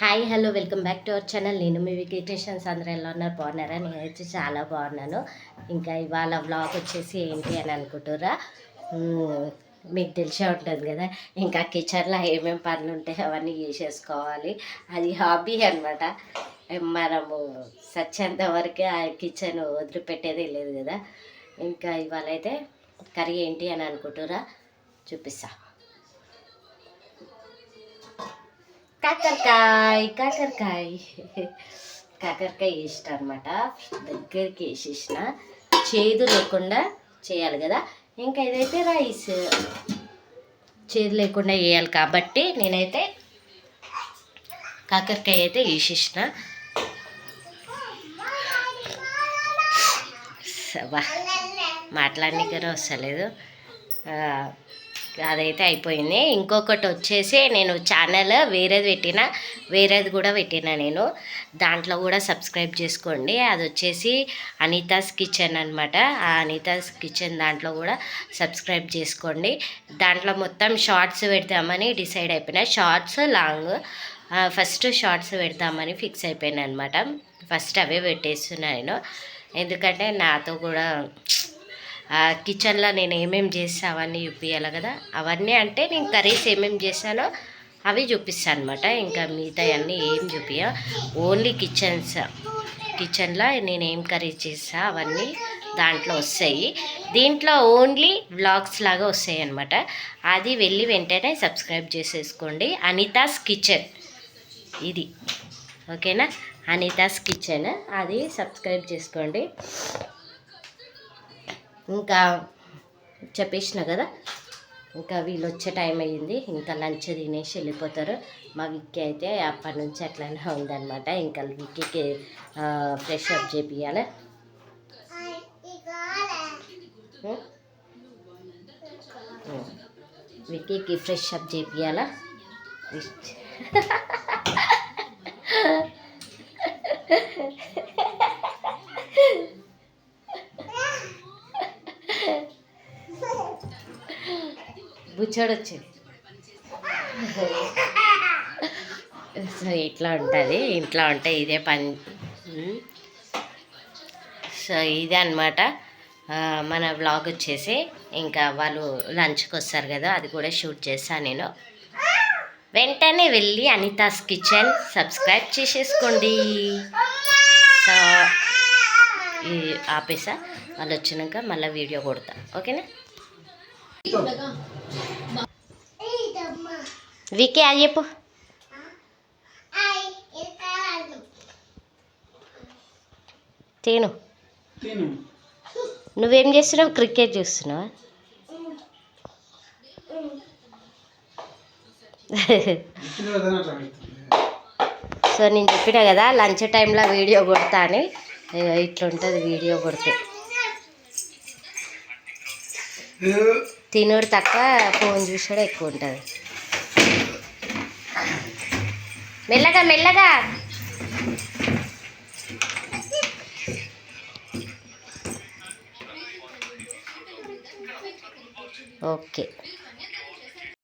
Hi hello welcome back to our channel. నేను మీ vacations అందరూ ఎలా ఉన్నారు? బాగున్నారా? నేనైతే చాలా బాగున్నాను. ఇంకా ఇవాళ వ్లాగ్ వచ్చేసి ఏంటి అని అనుకుంటురా మీకు తెలిసే ఉంటుంది కదా. ఇంకా కిచెన్లో ఏమేమి పనులు ఉంటాయి అవన్నీ చేసేసుకోవాలి. అది హాబీ అనమాట మనము సచ్చేంత వరకే ఆ కిచెన్ వదిలిపెట్టేదే లేదు కదా. ఇంకా ఇవాళ అయితే కర్రీ ఏంటి అని అనుకుంటురా చూపిస్తా. కాకరకాయ కాకరకాయ. కాకరకాయ వేసిన అనమాట దగ్గరికి వేసేసిన. చేదు లేకుండా చేయాలి కదా. ఇంకా ఇదైతే రైస్ చేదు లేకుండా వేయాలి కాబట్టి నేనైతే కాకరకాయ అయితే వేసేసిన. వా. మాట్లాడడానికి వస్తలేదు. అదైతే అయిపోయింది. ఇంకొకటి వచ్చేసి నేను ఛానల్ వేరేది పెట్టిన వేరేది కూడా పెట్టిన నేను. దాంట్లో కూడా సబ్స్క్రైబ్ చేసుకోండి. అది వచ్చేసి అనితాస్ కిచెన్ అనమాట ఆ అనితాస్ కిచెన్ దాంట్లో కూడా సబ్స్క్రైబ్ చేసుకోండి. దాంట్లో మొత్తం షార్ట్స్ పెడతామని డిసైడ్ అయిపోయినా. షార్ట్స్ లాంగ్ ఫస్ట్ షార్ట్స్ పెడతామని ఫిక్స్ అయిపోయాను అనమాట ఫస్ట్ అవే పెట్టేస్తున్నాను నేను. ఎందుకంటే నాతో కూడా కిచెన్లో నేను ఏమేమి చేస్తా అవన్నీ చూపించాలి కదా? అవన్నీ అంటే నేను కర్రీస్ ఏమేమి చేస్తానో అవి చూపిస్తాను అనమాట ఇంకా మిగతా అన్నీ ఏం చూపించ ఓన్లీ కిచెన్స్ కిచెన్లో నేను ఏం కర్రీ చేస్తా అవన్నీ దాంట్లో వస్తాయి. దీంట్లో ఓన్లీ వ్లాగ్స్ లాగా వస్తాయి అనమాట అది వెళ్ళి వెంటనే సబ్స్క్రైబ్ చేసేసుకోండి. అనితాస్ కిచెన్. ఇది. ఓకేనా? అనితాస్ కిచెన్. అది సబ్స్క్రైబ్ చేసుకోండి. ఇంకా చెప్పేసిన కదా. ఇంకా వీళ్ళు వచ్చే టైం అయ్యింది. ఇంకా లంచ్ తినేసి వెళ్ళిపోతారు. మా విక్కీ అయితే అప్పటి నుంచి అట్లానే ఉందన్నమాట. ఇంకా విక్కీకి ఫ్రెష్ అప్ చేపియాలి విక్కీకి ఫ్రెష్ అప్ చేపియాలా బుచ్చాడు వచ్చింది సో ఇట్లా ఉంటుంది ఇంట్లో ఉంటే ఇదే పని. సో ఇదే అనమాట మన బ్లాగ్ వచ్చేసి ఇంకా వాళ్ళు లంచ్కి వస్తారు కదా అది కూడా షూట్ చేస్తాను నేను. వెంటనే వెళ్ళి అనితాస్ కిచెన్ సబ్స్క్రైబ్ చేసేసుకోండి. సో ఆపేసా వాళ్ళు వచ్చినాక మళ్ళీ వీడియో కొడతా. ఓకేనా? వికీ అది చెప్పు. తేను. నువ్వేం చేస్తున్నావు? క్రికెట్ చూస్తున్నావా. సో నేను చెప్పిన కదా లంచ్ టైంలో వీడియో కొడతా అని. ఇట్లుంటుంది వీడియో కొడితే. తినుడు తక్కువ ఫోన్ చూసాడు ఎక్కువ ఉంటుంది మెల్లగా మెల్లగా ఓకే